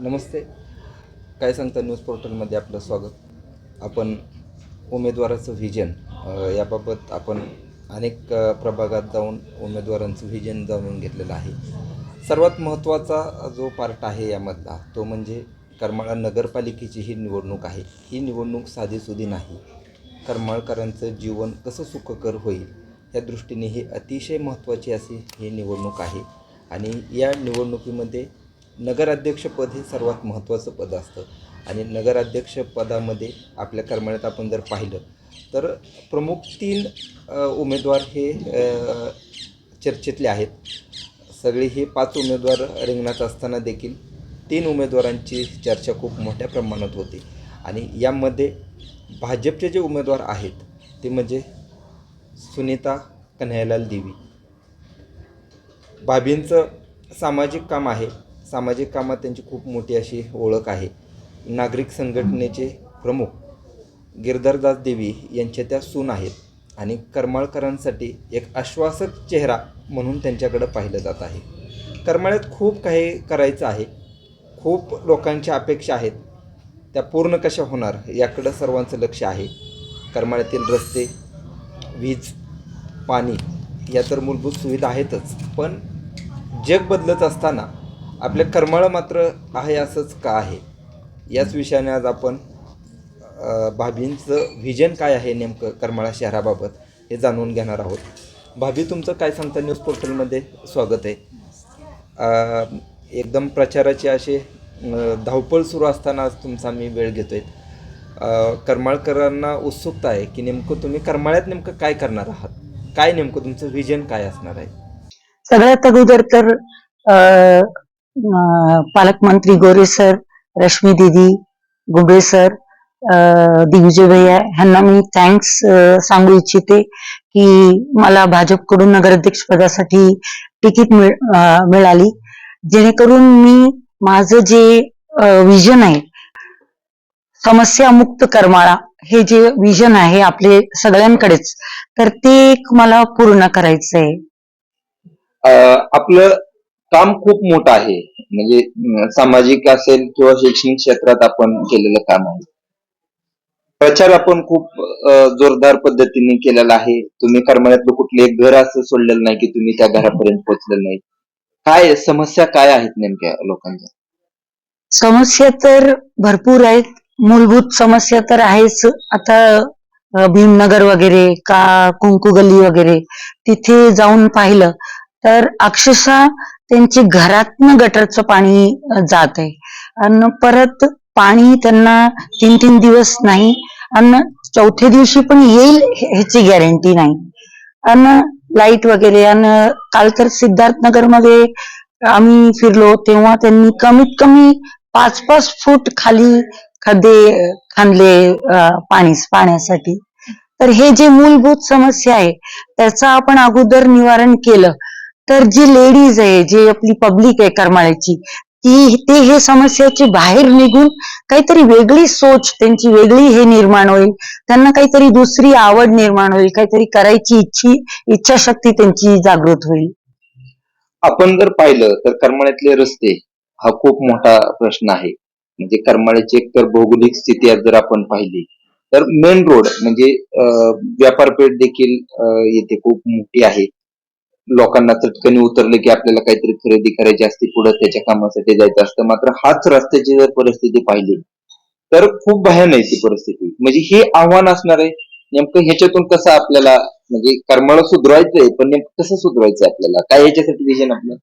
नमस्ते. काय सांगता न्यूज पोर्टलमध्ये आपलं स्वागत. आपण उमेदवाराचं व्हिजन याबाबत आपण अनेक प्रभागात जाऊन उमेदवारांचं व्हिजन जाणून घेतलेलं आहे. सर्वात महत्त्वाचा जो पार्ट आहे यामधला तो म्हणजे करमाळा नगरपालिकेची ही निवडणूक आहे. ही निवडणूक साधीसुधी नाही. करमाळकरांचं जीवन कसं सुखकर होईल या दृष्टीने ही अतिशय महत्त्वाची अशी ही निवडणूक आहे. आणि या निवडणुकीमध्ये नगराध्यक्षपद हे सर्वात महत्त्वाचं पद असतं. आणि नगराध्यक्षपदामध्ये आपल्या करमाळ्यात आपण जर पाहिलं तर प्रमुख तीन उमेदवार हे चर्चेतले आहेत. सगळे हे पाच उमेदवार रिंगणात असताना देखील तीन उमेदवारांची चर्चा खूप मोठ्या प्रमाणात होती. आणि यामध्ये भाजपचे जे उमेदवार आहेत ते म्हणजे सुनीता कन्हैयालाल देवी. बाबींचं सामाजिक काम आहे. सामाजिक कामात त्यांची खूप मोठी अशी ओळख आहे. नागरिक संघटनेचे प्रमुख गिरधरदास देवी यांच्या त्या सून आहेत आणि करमाळकरांसाठी एक आश्वासक चेहरा म्हणून त्यांच्याकडं पाहिलं जात आहे. करमाळ्यात खूप काही करायचं आहे. खूप लोकांच्या अपेक्षा आहेत. त्या पूर्ण कशा होणार याकडं सर्वांचं लक्ष आहे. करमाळ्यातील रस्ते वीज पाणी या तर मूलभूत सुविधा आहेतच. पण जग बदलत असताना आपल्या करमाळं मात्र आहे असंच का आहे? याच विषयाने आज आपण भाभींचं व्हिजन काय आहे नेमकं करमाळा शहराबाबत हे जाणून घेणार आहोत. भाभी तुमचं काय सांगता न्यूज पोर्टलमध्ये स्वागत आहे. एकदम प्रचाराचे असे धावपळ सुरू असताना आज तुमचा मी वेळ घेतो आहे करमाळकरांना उत्सुकता आहे की नेमकं तुम्ही करमाळ्यात नेमकं काय करणार आहात? काय नेमकं तुमचं व्हिजन काय असणार आहे? सगळ्यात अगोदर तर पालकमंत्री गोरे सर रश्मी दिदी गुबे सर दिग्विजय भैया ह्यांना मी थँक्स सांगू इच्छिते की मला भाजपकडून नगराध्यक्ष पदासाठी तिकीट मिळाली जेणेकरून मी माझं जे विजन आहे समस्या मुक्त करमाळा हे जे विजन आहे आपले सगळ्यांकडेच तर ते एक मला पूर्ण करायचं आहे आपलं काम खूप मोठं आहे. म्हणजे सामाजिक असेल किंवा शैक्षणिक क्षेत्रात आपण केलेलं काम आहे. प्रचार आपण खूप जोरदार पद्धतीने केलेला आहे. तुम्ही करमाळ्यातलं कुठलं एक घर असं सोडलेलं नाही की तुम्ही त्या घरापर्यंत पोहोचलेलं नाही. काय समस्या काय आहेत नेमक्या लोकांच्या? समस्या तर भरपूर आहेत. मूलभूत समस्या तर आहेच. आता भीमनगर वगैरे का कुंकू गल्ली वगैरे तिथे जाऊन पाहिलं तर अक्षरशः त्यांची घरातनं गटरचं पाणी जात आहे आणि परत पाणी त्यांना तीन तीन दिवस नाही आणि चौथ्या दिवशी पण येईल ह्याची गॅरंटी नाही. आणि लाइट वगैरे आणि काल तर सिद्धार्थनगरमध्ये आम्ही फिरलो तेव्हा त्यांनी कमीत कमी पाच पाच फूट खाली खदे खांदले पाणी पाण्यासाठी. तर हे जे मूलभूत समस्या आहे त्याचं आपण अगोदर निवारण केलं. तर जी लेडीज आहे जे आपली पब्लिक आहे करमाळ्याची ती ते हे समस्याची बाहेर निघून काहीतरी वेगळी सोच त्यांची वेगळी हे निर्माण होईल. त्यांना काहीतरी दुसरी आवड निर्माण होईल काहीतरी करायची इच्छी इच्छाशक्ती त्यांची जागृत होईल. आपण जर पाहिलं तर करमाळ्यातले रस्ते हा खूप मोठा प्रश्न आहे. म्हणजे करमाळ्याची एकतर भौगोलिक स्थिती जर आपण पाहिली तर मेन रोड म्हणजे व्यापारपेठ देखील येथे खूप मोठी आहे. लोकांना चटकनी उतरलं की आपल्याला काहीतरी खरेदी करायची असते पुढे त्याच्या कामासाठी जायचं असतं. मात्र हाच रस्त्याची जर परिस्थिती पाहिली तर खूप भयान आहे ती परिस्थिती. म्हणजे हे आव्हान असणार आहे नेमकं ह्याच्यातून कसं आपल्याला म्हणजे कर्माला सुधरवायचंय पण नेमकं कसं सुधरवायचं आपल्याला? काय ह्याच्यासाठी विजन आपलं?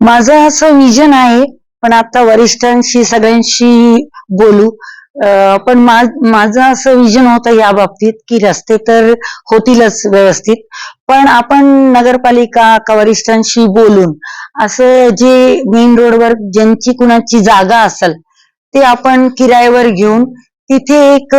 माझं असं विजन आहे पण आता वरिष्ठांशी सगळ्यांशी बोलू. पण माझं असं विजन होतं या बाबतीत की रस्ते तर होतीलच व्यवस्थित पण आपण नगरपालिका का वरिष्ठांशी बोलून असं जे मेन रोडवर ज्यांची कुणाची जागा असेल ते आपण किरायावर घेऊन तिथे एक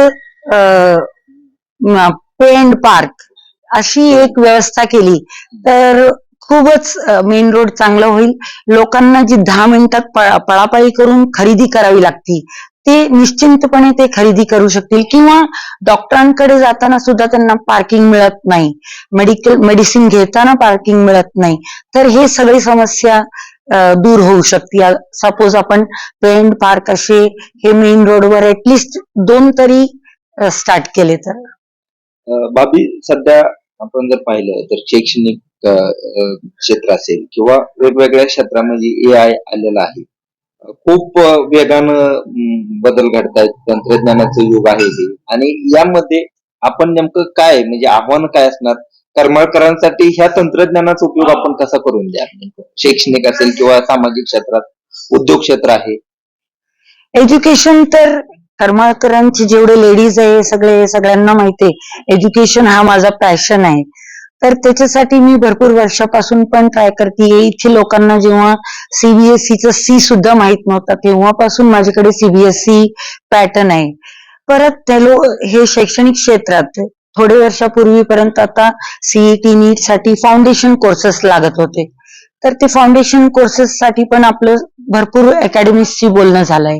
पेंड पार्क अशी एक व्यवस्था केली. तर खूपच मेन रोड चांगलं होईल. लोकांना जी दहा मिनिटात पळापळी करून खरेदी करावी लागती. ते निश्चिंतपणे ते खरेदी करू शकतील किंवा डॉक्टरांकडे जाताना सुद्धा त्यांना पार्किंग मिळत नाही. मेडिकल मेडिसिन घेताना पार्किंग मिळत नाही. तर हे सगळी समस्या दूर होऊ शकते. सपोज आपण पेंट पार्क असे हे मेन रोडवर ऍटलिस्ट दोन तरी स्टार्ट केले तर. बाबी सध्या आपण जर पाहिलं तर शैक्षणिक क्षेत्र असेल किंवा वेगवेगळ्या क्षेत्रामध्ये ए आय आलेलं आहे. खूप वेगानं बदल घडतायत. तंत्रज्ञानाचं युग आहे हे. आणि यामध्ये आपण नेमकं काय म्हणजे आव्हान काय असणार? करमळकरांसाठी ह्या तंत्रज्ञानाचा उपयोग आपण कसा करून द्या शैक्षणिक असेल किंवा सामाजिक क्षेत्रात उद्योग क्षेत्र आहे. एज्युकेशन तर करमाळकरांचे जेवढे लेडीज आहे सगळे सगळ्यांना माहिती आहे. एज्युकेशन हा माझा पॅशन आहे. तर त्याच्यासाठी मी भरपूर वर्षापासून पण ट्राय करते. इथे लोकांना जेव्हा सीबीएसईचं सी सुद्धा माहीत नव्हता तेव्हापासून माझ्याकडे सीबीएसई पॅटर्न आहे. परत त्यालो हे शैक्षणिक क्षेत्रात थोडे वर्षापूर्वीपर्यंत आता सीईटी नीटसाठी फाउंडेशन कोर्सेस लागत होते. तर ते फाउंडेशन कोर्सेस साठी पण आपलं भरपूर अकॅडमीशी बोलणं झालंय.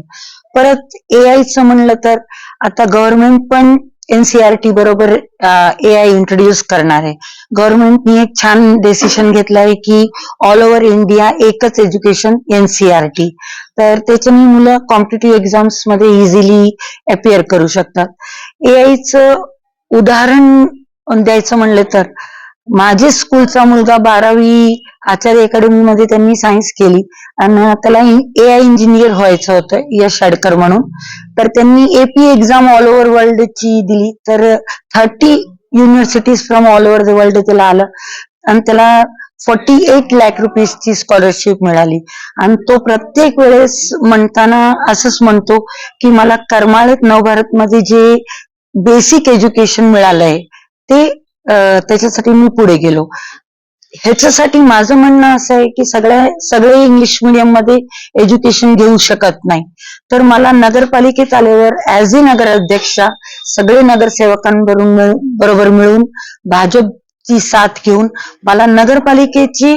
परत ए आयचं म्हणलं तर आता गव्हर्नमेंट पण एनसीआरटी बरोबर ए आय इंट्रोड्यूस करणार आहे. गव्हर्नमेंटनी एक छान डिसिशन घेतलाय की ऑल ओव्हर इंडिया एकच एज्युकेशन एनसीआरटी तर त्याच्याने मुलं कॉम्पिटेटिव्ह एक्झाम्समध्ये इझिली अपिअर करू शकतात. ए आयचं उदाहरण द्यायचं म्हणलं तर माझे स्कूलचा मुलगा बारावी आचार्य अकॅडमी मध्ये म्हणजे त्यांनी सायन्स केली. आणि त्याला ए आय इंजिनियर व्हायचं होतं यश शाडकर म्हणून. तर त्यांनी AP exam all over world ची दिली. तर thirty universities from all over the world त्याला आलं. आणि त्याला फोर्टी एट लॅक रुपीजची स्कॉलरशिप मिळाली. आणि तो प्रत्येक वेळेस म्हणताना असंच म्हणतो की मला करमाळ्यात नवभारतमध्ये जे बेसिक एज्युकेशन मिळालंय ते त्याच्यासाठी मी पुढे गेलो. ह्याच्यासाठी माझं म्हणणं असं आहे की सगळ्या सगळे इंग्लिश मिडियममध्ये एज्युकेशन घेऊ शकत नाही. तर मला नगरपालिकेत आल्यावर ऍज ए नगर अध्यक्षा सगळे नगरसेवकांबरोबर मिळ- बरोबर मिळून भाजपची साथ घेऊन मला नगरपालिकेची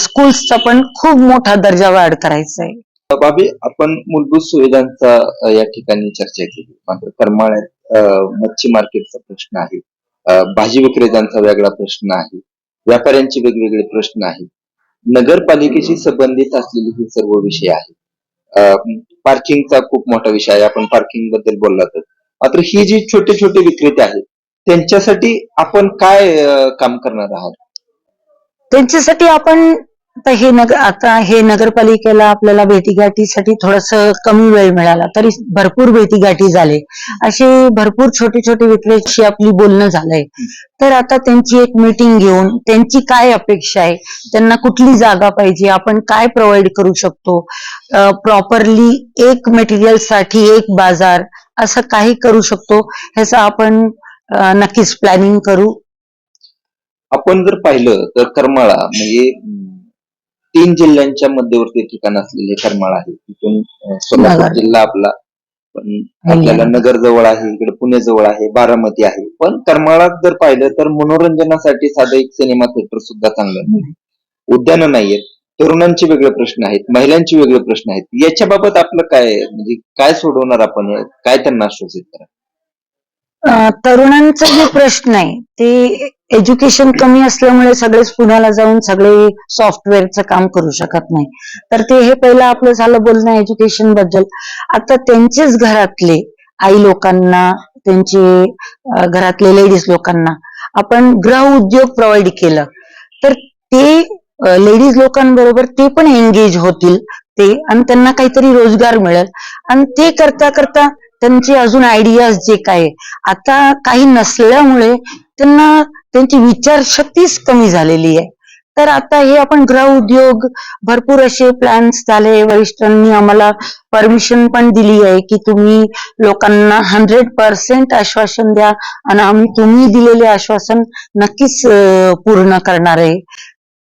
स्कूल्सचा पण खूप मोठा दर्जा वाढ करायचा आहे. बाबी आपण मूलभूत सुविधांचा या ठिकाणी चर्चा केली. मात्र करमाळ्यात मच्छी मार्केटचा प्रश्न आहे. भाजी विक्रेत्यांचा वेगळा प्रश्न आहे. व्यापाऱ्यांचे वेगवेगळे प्रश्न आहेत. नगरपालिकेशी संबंधित असलेले हे सर्व विषय आहेत. पार्किंगचा खूप मोठा विषय आहे. आपण पार्किंगबद्दल बोललात मात्र ही जी छोटे छोटे विक्रेते आहेत त्यांच्यासाठी आपण काय काम करणार आहात? त्यांच्यासाठी आपण आता हे नगर आता हे नगरपालिकेला आपल्याला भेटीगाठीसाठी थोडस कमी वेळ मिळाला तरी भरपूर भेटीगाठी झाले. असे भरपूर छोटे छोटे विक्रेशी आपली बोलणं झालंय. तर आता त्यांची एक मीटिंग घेऊन त्यांची काय अपेक्षा आहे? त्यांना कुठली जागा पाहिजे? आपण काय प्रोव्हाइड करू शकतो? प्रॉपरली एक मटेरियलसाठी एक बाजार असं काही करू शकतो? ह्याचं आपण नक्कीच प्लॅनिंग करू. आपण जर पाहिलं तर करमाळा म्हणजे तीन जिल्ह्यांच्या मध्यवर्ती ठिकाण असलेले करमाळा आहे. तिथून सोलापूर. जिल्हा आपला पण आपल्याला नगर जवळ आहे इकडे पुणे जवळ आहे बारामती आहे. पण करमाळात जर पाहिलं तर मनोरंजनासाठी साधं एक सिनेमा थिएटर सुद्धा चांगलं नाही उद्यानं नाहीयेत तरुणांचे वेगळे प्रश्न आहेत महिलांचे वेगळे प्रश्न आहेत. याच्या बाबत आपलं काय? म्हणजे काय सोडवणार आपण? काय त्यांना आश्वासित करा तरुणांचा जो प्रश्न आहे ते एज्युकेशन कमी असल्यामुळे सगळेच पुण्याला जाऊन सगळे सॉफ्टवेअरचं काम करू शकत नाही. तर ते हे पहिलं आपलं झालं बोलणं एज्युकेशनबद्दल. आता त्यांचेच घरातले आई लोकांना त्यांचे घरातले लेडीज लोकांना आपण ग्रह उद्योग प्रोव्हाइड केलं. तर ते लेडीज लोकांबरोबर ते पण एंगेज होतील ते आणि त्यांना काहीतरी रोजगार मिळेल. आणि ते करता करता त्यांचे अजून आयडियाज जे काय आता काही नसल्यामुळे त्यांना त्यांची विचारशक्तीच कमी झालेली आहे. तर आता हे आपण गृह उद्योग भरपूर असे प्लॅन्स झाले. वरिष्ठांनी आम्हाला परमिशन पण दिली आहे की तुम्ही लोकांना हंड्रेड पर्सेंट आश्वासन द्या आणि आम्ही तुम्ही दिलेले आश्वासन नक्कीच पूर्ण करणार आहे.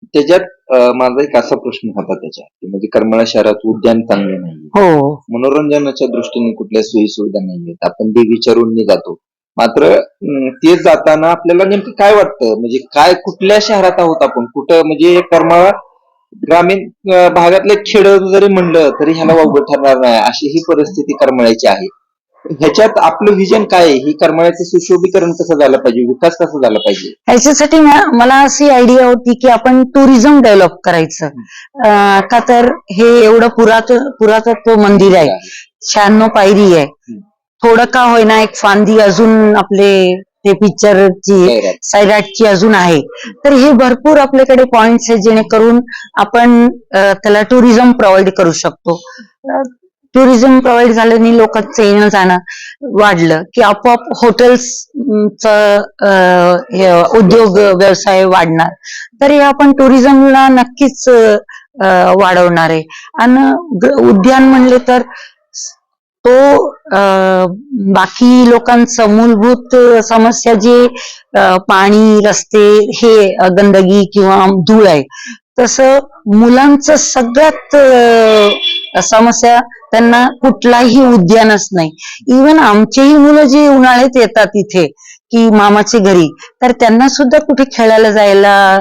त्याच्यात माझा एक असा प्रश्न होता त्याच्यात की म्हणजे करमाळा शहरात उद्यान चांगले नाही हो. मनोरंजनाच्या दृष्टीने कुठल्या सोयी सुविधा नाहीयेत. आपण देवीच्या रोडने जातो. मात्र ते जाताना आपल्याला नेमकं काय वाटतं? म्हणजे काय कुठल्या शहरात आहोत आपण? कुठं म्हणजे करमाळा ग्रामीण भागातले खेड जरी म्हणलं तरी ह्याला वावगं ठरणार नाही. अशी ही परिस्थिती करमाळ्याची आहे. ह्याच्यात आपलं विजन काय आहे? ही करमाळ्याचं सुशोभीकरण कसं झालं पाहिजे? विकास कसा झाला पाहिजे? ह्याच्यासाठी म- मला अशी आयडिया होती की आपण टुरिझम डेव्हलप करायचं. अं, का तर हे एवढं पुरात पुरातत्व मंदिर आहे. शहाण्णव पायरी आहे. थोडं का होईना एक फांदी अजून आपले ते पिक्चरची जाहिरात. सैराटची अजून आहे. तर हे भरपूर आपल्याकडे पॉइंट्स आहेत जेणेकरून आपण अं, त्याला टुरिझम प्रोव्हाइड करू शकतो. टुरिझम प्रोव्हाइड झाल्याने लोकांचं येणं जाणं वाढलं की आपोआप हॉटेल्स उद्योग व्यवसाय वाढणार. तर हे आपण टुरिझमला नक्कीच अं, वाढवणार आहे. आणि उद्यान म्हणले तर तो बाकी लोकांचं मूलभूत समस्या जे पाणी रस्ते हे गंदगी किंवा धूळ आहे तसं मुलांचं सगळ्यात समस्या? त्यांना कुठलाही उद्यानच नाही. इवन आमचेही मुलं जे उन्हाळ्यात येतात इथे की मामाचे घरी. तर त्यांना सुद्धा कुठे खेळायला जायला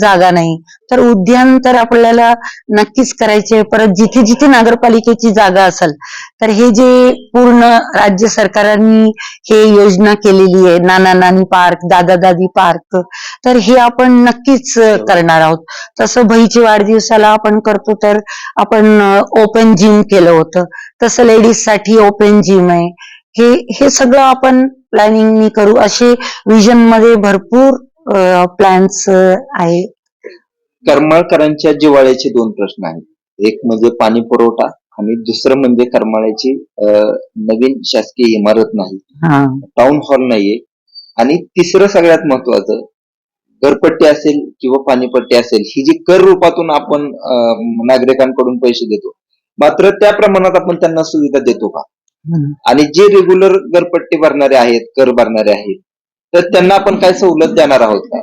जागा नाही. तर उद्यान तर आपल्याला नक्कीच करायचे. परत जिथे जिथे नगरपालिकेची जागा असेल तर हे जे पूर्ण राज्य सरकारांनी हे योजना केलेली आहे नाना नानी पार्क दादा दादी पार्क तर हे आपण नक्कीच करणार आहोत. तसं बहीच्या वाढदिवसाला आपण करतो तर आपण ओपन जिम केलं होतं. तसं लेडीजसाठी ओपन जिम आहे. हे हे सगळं आपण प्लॅनिंग करू. असे विजनमध्ये भरपूर प्लॅन्स आहे. करमाळकरांच्या जिवाळ्याचे दोन प्रश्न आहेत. एक म्हणजे पाणी पुरवठा आणि दुसरं म्हणजे करमाळ्याची नवीन शासकीय इमारत नाही. हा. टाउन हॉल नाहीये. आणि तिसरं सगळ्यात महत्वाचं घरपट्टी असेल किंवा पाणीपट्टी असेल ही जी कर रूपातून आपण नागरिकांकडून पैसे देतो मात्र त्या प्रमाणात आपण त्यांना सुविधा देतो का. आणि जे रेग्युलर घरपट्टी भरणारे आहेत कर भरणारे आहेत तर त्यांना आपण काय सवलत देणार आहोत का.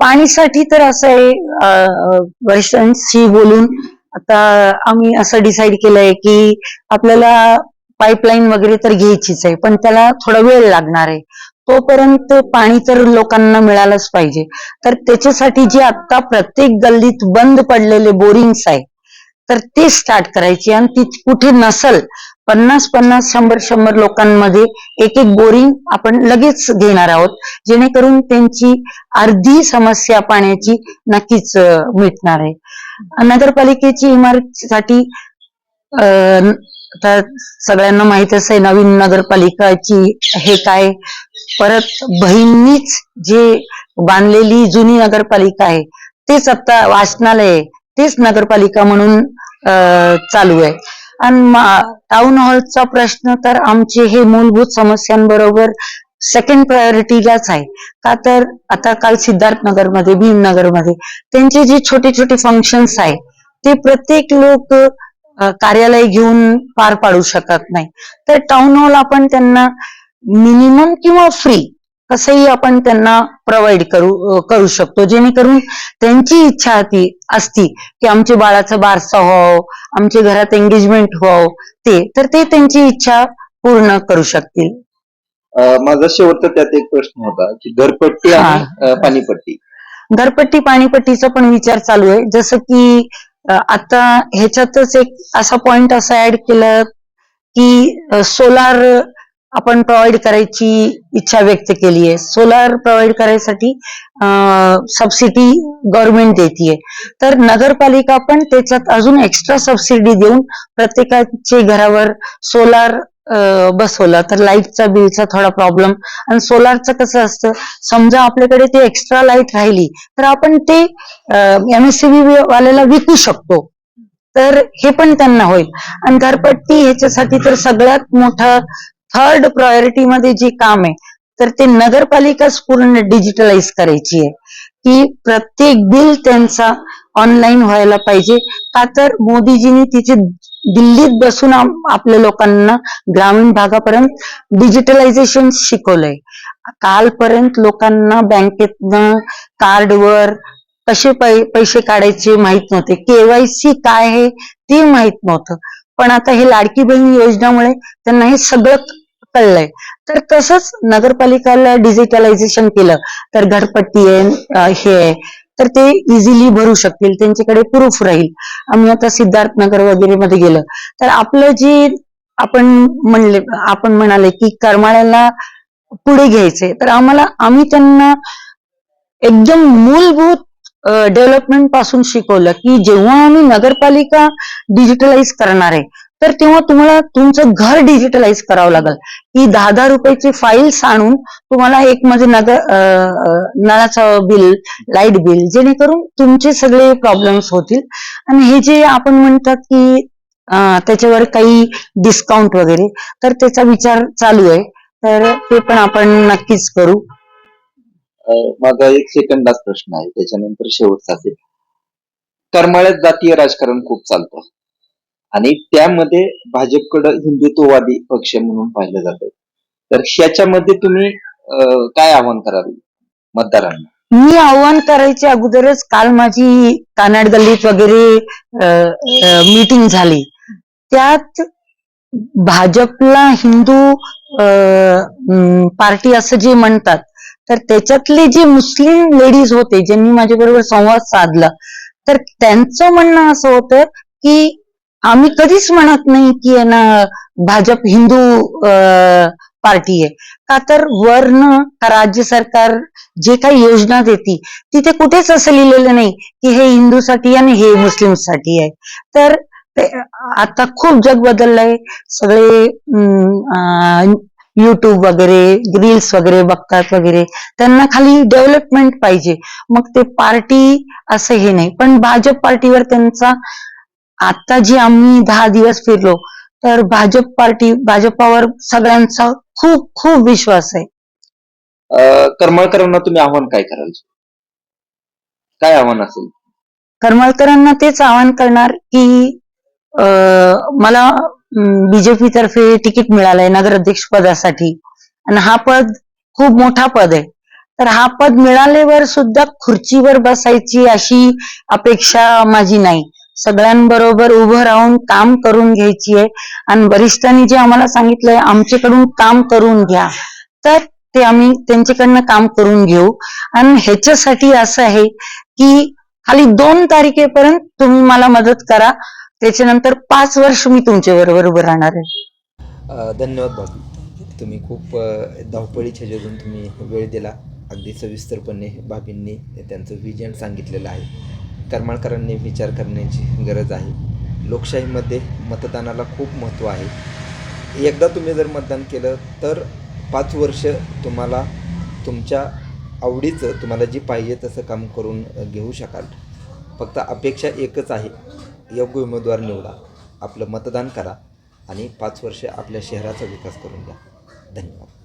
पाणीसाठी तर असं आहे वरिष्ठांशी बोलून आता आम्ही असं डिसाईड केलंय की आपल्याला पाईपलाईन वगैरे तर घ्यायचीच आहे पण त्याला थोडा वेळ लागणार आहे. तोपर्यंत पाणी तर लोकांना मिळालंच पाहिजे. तर त्याच्यासाठी जे आता प्रत्येक गल्लीत बंद पडलेले बोरिंग्स आहे तर ते स्टार्ट करायची. आणि ती कुठे नसल पन्नास पन्नास शंभर शंभर लोकांमध्ये एक एक बोरिंग आपण लगेच घेणार आहोत. जेणेकरून त्यांची अर्धी समस्या पाण्याची नक्कीच मिटणार आहे. नगरपालिकेची इमारतीसाठी अं, आता सगळ्यांना माहितच आहे नवीन नगरपालिकाची हे काय? परत बहिणीच जे बांधलेली जुनी नगरपालिका आहे तेच आता वाचनालय आहे. तेच नगरपालिका म्हणून चालू आहे. आणि टाउन हॉलचा प्रश्न तर आमचे हे मूलभूत समस्यांबरोबर सेकंड प्रायोरिटीलाच आहे. का तर आता काल सिद्धार्थ नगरमध्ये भीमनगरमध्ये त्यांचे जे छोटे छोटे फंक्शन्स आहे ते प्रत्येक लोक कार्यालय घेऊन पार पाडू शकत नाही. तर टाउन हॉल आपण त्यांना मिनिमम किंवा फ्री कसंही आपण त्यांना प्रोव्हाइड करू करू शकतो. जेणेकरून त्यांची इच्छा ती असती की आमच्या बाळाचं बारसा व्हावं आमच्या घरात एंगेजमेंट व्हावं ते तर ते त्यांची इच्छा पूर्ण करू शकतील. माझा शेवटचा त्यात एक प्रश्न होता की घरपट्टी आणि पाणीपट्टी. घरपट्टी पाणीपट्टीचा पण विचार चालू आहे. जसं की आता ह्याच्यातच एक असा पॉइंट असा ऍड केला की सोलार आपण प्रोव्हाइड करायची इच्छा व्यक्त केली आहे सोलार प्रोव्हाइड करायसाठी सबसिडी गव्हर्नमेंट देते तर नगरपालिका पण त्याच्यात अजून एक्स्ट्रा सबसिडी देऊन प्रत्येकाचे घरावर सोलार बसवलं. तर लाईटचा बिलचा थोडा प्रॉब्लेम आणि सोलारचं कसं असतं? समजा आपल्याकडे ते एक्स्ट्रा लाइट राहिली तर आपण ते एमएससीबी वाल्याला विकू शकतो. तर हे पण त्यांना होईल. आणि घरपट्टी ह्याच्यासाठी तर सगळ्यात मोठं थर्ड प्रायोरिटी मध्ये जे काम आहे तर ते नगरपालिकाच पूर्ण डिजिटलाइज करायची आहे. की प्रत्येक बिल त्यांचा ऑनलाईन व्हायला पाहिजे. का तर मोदीजींनी तिथे दिल्लीत बसून आपल्या लोकांना ग्रामीण भागापर्यंत डिजिटलायझेशन शिकवलंय. कालपर्यंत लोकांना बँकेतनं कार्डवर कसे पै पैसे काढायचे माहीत नव्हते. केवायसी काय आहे ते माहीत नव्हतं. पण आता हे लाडकी बहीण योजनामुळे त्यांना हे सगळं कळलंय. तर तसंच नगरपालिकाला डिजिटलायझेशन केलं तर घरपट्टी आहे हे आहे तर ते इझिली भरू शकतील त्यांच्याकडे प्रूफ राहील. आम्ही आता सिद्धार्थ नगर वगैरे मध्ये गेलं. तर आपलं जे आपण म्हणले आपण म्हणाले की करमाळ्याला पुढे घ्यायचे तर आम्हाला आम्ही त्यांना एकदम मूलभूत डेव्हलपमेंटपासून शिकवलं की जेव्हा आम्ही नगरपालिका डिजिटलाइज करणार आहे तर तेव्हा तुम्हाला तुमचं घर डिजिटलाइज करावं लागेल. ही दहा दहा रुपयाचे फाईल्स आणून तुम्हाला एक म्हणजे नगर नळाचं बिल लाइट बिल जेणेकरून तुमचे सगळे प्रॉब्लेम्स होतील. आणि हे जे आपण म्हणतात की त्याच्यावर काही डिस्काउंट वगैरे तर त्याचा विचार चालू आहे. तर ते पण आपण नक्कीच करू. माझा एक सेकंदाच प्रश्न आहे. त्याच्यानंतर शेवटचा असेल करमाळ्यात जातीय राजकारण खूप चालतं. आणि त्यामध्ये भाजपकडं हिंदुत्ववादी पक्ष म्हणून पाहिलं जात तर ह्याच्यामध्ये तुम्ही काय आव्हान कराल मतदारांना? मी आव्हान करायच्या अगोदरच काल माझी कानाड गल्लीत वगैरे मीटिंग झाली. त्यात भाजपला हिंदू पार्टी असं जे म्हणतात तर त्याच्यातले जे मुस्लिम लेडीज होते ज्यांनी माझ्याबरोबर संवाद साधला तर त्यांचं म्हणणं असं होतं की आम्ही कधीच म्हणत नाही की आहे ना भाजप हिंदू पार्टी आहे. का तर वर्ण का राज्य सरकार जे काही योजना देते तिथे कुठेच असं लिहिलेलं नाही की हे हिंदूसाठी आणि हे मुस्लिमसाठी आहे. तर ते आता खूप जग बदललंय. सगळे युट्यूब वगैरे रील्स वगैरे बघतात वगैरे. त्यांना खाली डेव्हलपमेंट पाहिजे. मग ते पार्टी असं हे नाही. पण भाजप पार्टीवर त्यांचा आता जी आम्ही दहा दिवस फिरलो तर भाजप पार्टी भाजपावर सगळ्यांचा खूप खूप विश्वास आहे. करमळकरांना तुम्ही आव्हान काय कराल? काय आव्हान असेल? करमळकरांना तेच आवाहन करणार की अं, मला बीजेपी तर्फे तिकीट मिळालंय नगराध्यक्ष पदासाठी. आणि हा पद खूप मोठा पद आहे. तर हा पद मिळाल्यावर सुद्धा खुर्चीवर बसायची अशी अपेक्षा माझी नाही. सगळ्यांबरोबर उभं राहून काम करून घ्यायची आहे आणि वरिष्ठांनी जे आम्हाला सांगितलंय आमच्याकडून काम करून घ्या. तर ते आम्ही त्यांच्याकडनं काम करून घेऊ. आणि ह्याच्यासाठी असं आहे की खाली दोन तारखेपर्यंत तुम्ही मला मदत करा. त्याच्यानंतर पाच वर्ष मी तुमच्या बरोबर उभं राहणार आहे. धन्यवाद बाबी तुम्ही खूप धावपळीच्या ह्याच्यातून तुम्ही वेळ दिला. अगदी सविस्तरपणे बाबींनी त्यांचं विजन सांगितलेलं आहे. करमाळकरांनी विचार करण्याची गरज आहे. लोकशाहीमध्ये मतदानाला खूप महत्त्व आहे. एकदा तुम्ही जर मतदान केलं तर पाच वर्ष तुम्हाला तुमच्या आवडीचं तुम्हाला जी पाहिजे तसं काम करून घेऊ शकाल. फक्त अपेक्षा एकच आहे. योग्य उमेदवार निवडा. आपलं मतदान करा आणि पाच वर्ष आपल्या शहराचा विकास करून द्या धन्यवाद.